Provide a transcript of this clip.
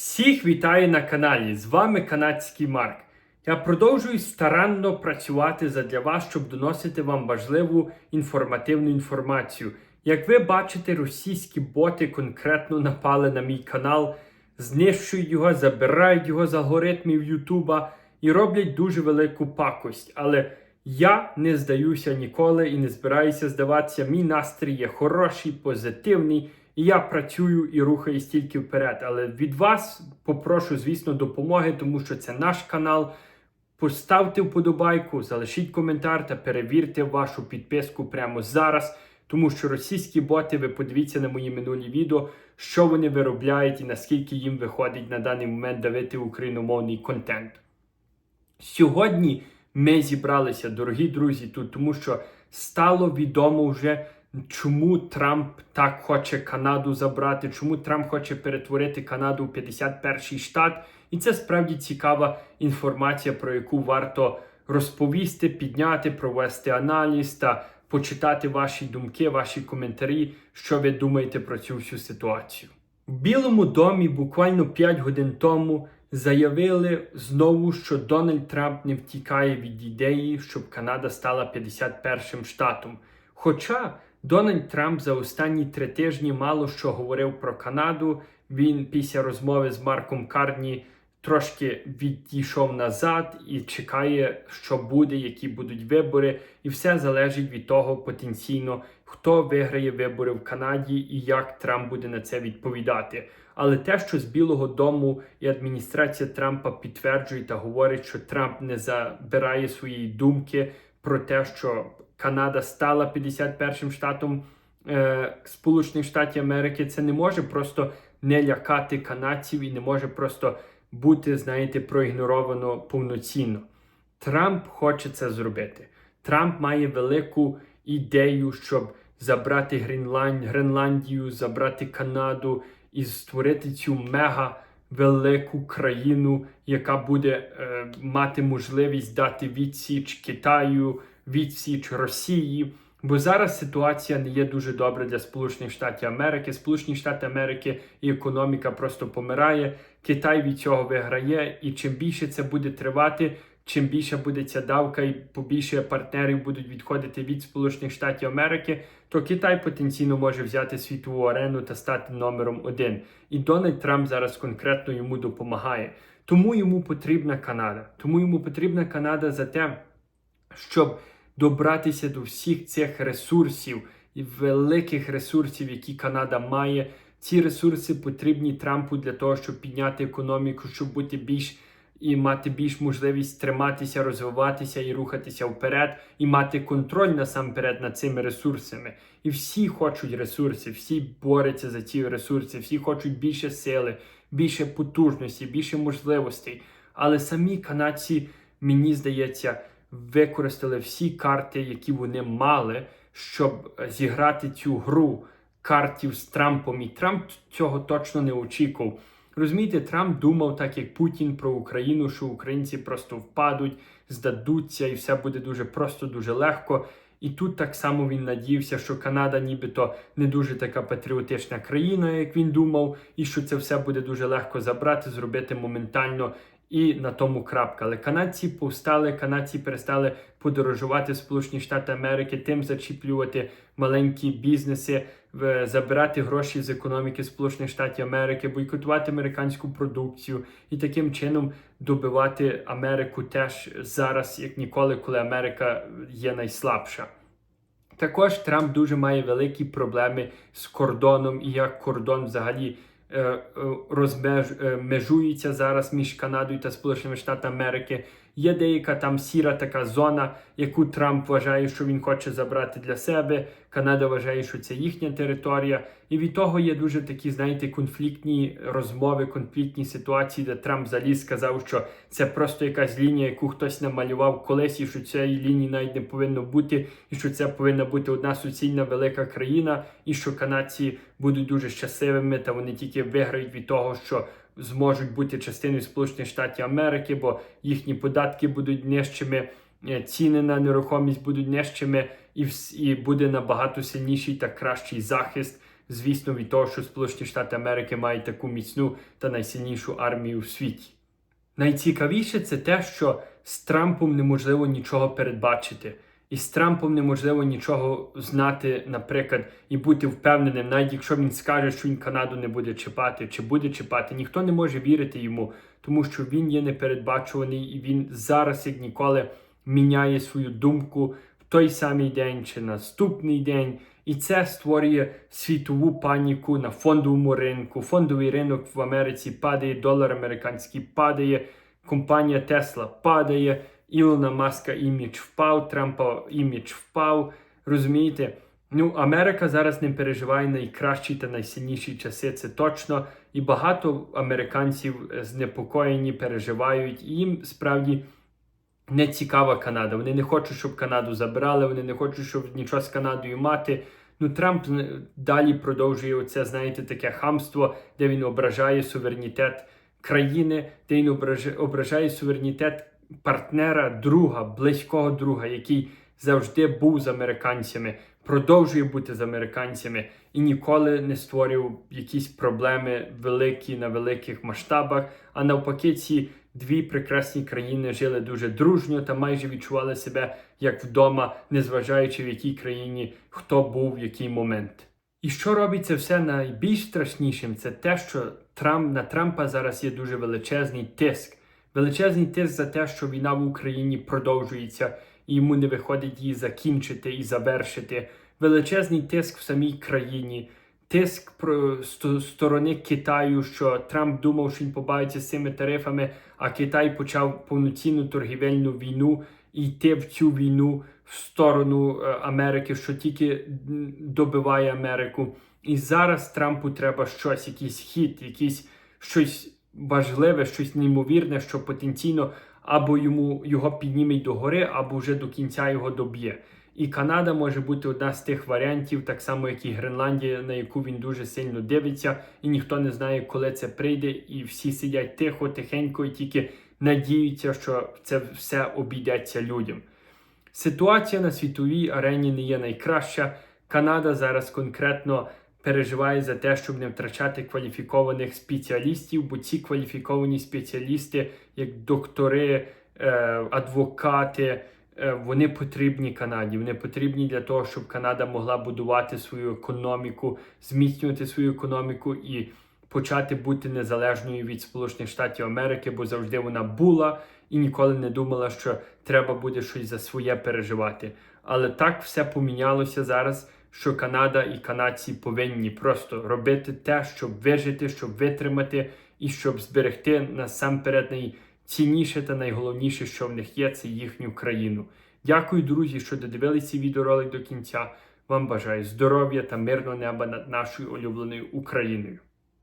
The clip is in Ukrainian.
Всіх вітаю на каналі. З вами канадський Марк. Я продовжую старанно працювати задля вас, щоб доносити вам важливу інформативну інформацію. Як ви бачите, російські боти конкретно напали на мій канал, знищують його, забирають його з алгоритмів Ютуба і роблять дуже велику пакость. Але я не здаюся ніколи і не збираюся здаватися. Мій настрій є хороший, позитивний. І я працюю і рухаюсь тільки вперед. Але від вас попрошу, звісно, допомоги, тому що це наш канал. Поставте вподобайку, залишіть коментар та перевірте вашу підписку прямо зараз. Тому що російські боти, ви подивіться на мої минулі відео, що вони виробляють і наскільки їм виходить на даний момент давити україномовний контент. Сьогодні ми зібралися, дорогі друзі, тут, тому що стало відомо вже, чому Трамп так хоче Канаду забрати, чому Трамп хоче перетворити Канаду в 51-й штат. І це справді цікава інформація, про яку варто розповісти, підняти, провести аналіз та почитати ваші думки, ваші коментарі, що ви думаєте про цю всю ситуацію. В Білому домі буквально 5 годин тому заявили знову, що Дональд Трамп не втікає від ідеї, щоб Канада стала 51-м штатом. Хоча Дональд Трамп за останні три тижні мало що говорив про Канаду. Він після розмови з Марком Карні трошки відійшов назад і чекає, що буде, які будуть вибори, і все залежить від того потенційно, хто виграє вибори в Канаді і як Трамп буде на це відповідати. Але те, що з Білого Дому і адміністрація Трампа підтверджує та говорить, що Трамп не забирає своєї думки про те, що Канада стала 51-м штатом е, Сполучених Штатів Америки, це не може просто не лякати канадців і не може просто бути, знаєте, проігноровано повноцінно. Трамп хоче це зробити. Трамп має велику ідею, щоб забрати Гренланд, Гренландію, забрати Канаду і створити цю мега велику країну, яка буде е, мати можливість дати відсіч Китаю, відсіч Росії. Бо зараз ситуація не є дуже добра для Сполучених Штатів Америки. Сполучені Штати Америки і економіка просто помирає. Китай від цього виграє, і чим більше це буде тривати, чим більше буде ця давка, і побільше партнерів будуть відходити від Сполучених Штатів Америки, то Китай потенційно може взяти світову арену та стати номером один. І Дональд Трамп зараз конкретно йому допомагає. Тому йому потрібна Канада. Тому йому потрібна Канада за те, щоб добратися до всіх цих ресурсів і великих ресурсів, які Канада має. Ці ресурси потрібні Трампу для того, щоб підняти економіку, щоб бути більш і мати більш можливість триматися, розвиватися і рухатися вперед, і мати контроль насамперед над цими ресурсами. І всі хочуть ресурси, всі борються за ці ресурси, всі хочуть більше сили, більше потужності, більше можливостей. Але самі канадці, мені здається, використали всі карти, які вони мали, щоб зіграти цю гру картів з Трампом. І Трамп цього точно не очікував. Розумієте, Трамп думав, так як Путін про Україну, що українці просто впадуть, здадуться, і все буде дуже просто, дуже легко. І тут так само він надіявся, що Канада нібито не дуже така патріотична країна, як він думав, і що це все буде дуже легко забрати, зробити моментально і на тому крапка. Але канадці повстали, канадці перестали подорожувати в Сполучені Штати Америки, тим зачіплювати маленькі бізнеси, забирати гроші з економіки Сполучених Штатів Америки, бойкотувати американську продукцію і таким чином добивати Америку теж зараз, як ніколи, коли Америка є найслабша. Також Трамп дуже має великі проблеми з кордоном і як кордон взагалі е, е, розмеж, е, зараз між Канадою та Сполученими Штатами Америки. Є деяка там сіра така зона, яку Трамп вважає, що він хоче забрати для себе. Канада вважає, що це їхня територія. І від того є дуже такі, знаєте, конфліктні розмови, конфліктні ситуації, де Трамп заліз сказав, що це просто якась лінія, яку хтось намалював колись, і що цієї лінії навіть не повинно бути, і що це повинна бути одна суцільна велика країна, і що канадці будуть дуже щасливими, та вони тільки виграють від того, що зможуть бути частиною Сполучених Штатів Америки, бо їхні податки будуть нижчими, е, ціни на нерухомість будуть нижчими, і, і буде набагато сильніший та кращий захист звісно, від того, що Сполучені Штати Америки мають таку міцну та найсильнішу армію в світі. Найцікавіше це те, що з Трампом неможливо нічого передбачити. І з Трампом неможливо нічого знати, наприклад, і бути впевненим, навіть якщо він скаже, що він Канаду не буде чіпати, чи буде чіпати, ніхто не може вірити йому, тому що він є непередбачуваний і він зараз, як ніколи, міняє свою думку в той самий день чи наступний день. І це створює світову паніку на фондовому ринку. Фондовий ринок в Америці падає, долар американський падає, компанія Тесла падає. Ілона Маска імідж впав, Трампа імідж впав. Розумієте? Ну, Америка зараз не переживає найкращі та найсильніші часи, це точно. І багато американців е, знепокоєні, переживають. І їм справді не цікава Канада. Вони не хочуть, щоб Канаду забрали, вони не хочуть, щоб нічого з Канадою мати. Ну, Трамп е, далі продовжує оце, знаєте, таке хамство, де він ображає суверенітет країни, де він ображає, ображає суверенітет партнера, друга, близького друга, який завжди був з американцями, продовжує бути з американцями і ніколи не створював якісь проблеми великі на великих масштабах. А навпаки, ці дві прекрасні країни жили дуже дружньо та майже відчували себе як вдома, незважаючи в якій країні хто був в який момент. І що робить це все найбільш страшнішим, це те, що Трамп на Трампа зараз є дуже величезний тиск. Величезний тиск за те, що війна в Україні продовжується, і йому не виходить її закінчити і завершити. Величезний тиск в самій країні, тиск про сто- сторони Китаю, що Трамп думав, що він побавиться з цими тарифами, а Китай почав повноцінну торгівельну війну йти в цю війну в сторону е, Америки, що тільки добиває Америку. І зараз Трампу треба щось, якийсь хід, якийсь щось важливе, щось неймовірне, що потенційно або йому його підніметь до гори, або вже до кінця його доб'є. І Канада може бути одна з тих варіантів, так само як і Гренландія, на яку він дуже сильно дивиться, і ніхто не знає, коли це прийде, і всі сидять тихо, тихенько, і тільки надіються, що це все обійдеться людям. Ситуація на світовій арені не є найкраща. Канада зараз конкретно переживає за те, щоб не втрачати кваліфікованих спеціалістів, бо ці кваліфіковані спеціалісти, як доктори, е, адвокати, е, вони потрібні Канаді. Вони потрібні для того, щоб Канада могла будувати свою економіку, зміцнювати свою економіку і почати бути незалежною від Сполучених Штатів Америки, бо завжди вона була і ніколи не думала, що треба буде щось за своє переживати. Але так все помінялося зараз, що Канада і канадці повинні просто робити те, щоб вижити, щоб витримати і щоб зберегти насамперед найцінніше та найголовніше, що в них є, це їхню країну. Дякую, друзі, що додивилися відеоролик до кінця. Вам бажаю здоров'я та мирного неба над нашою улюбленою Україною.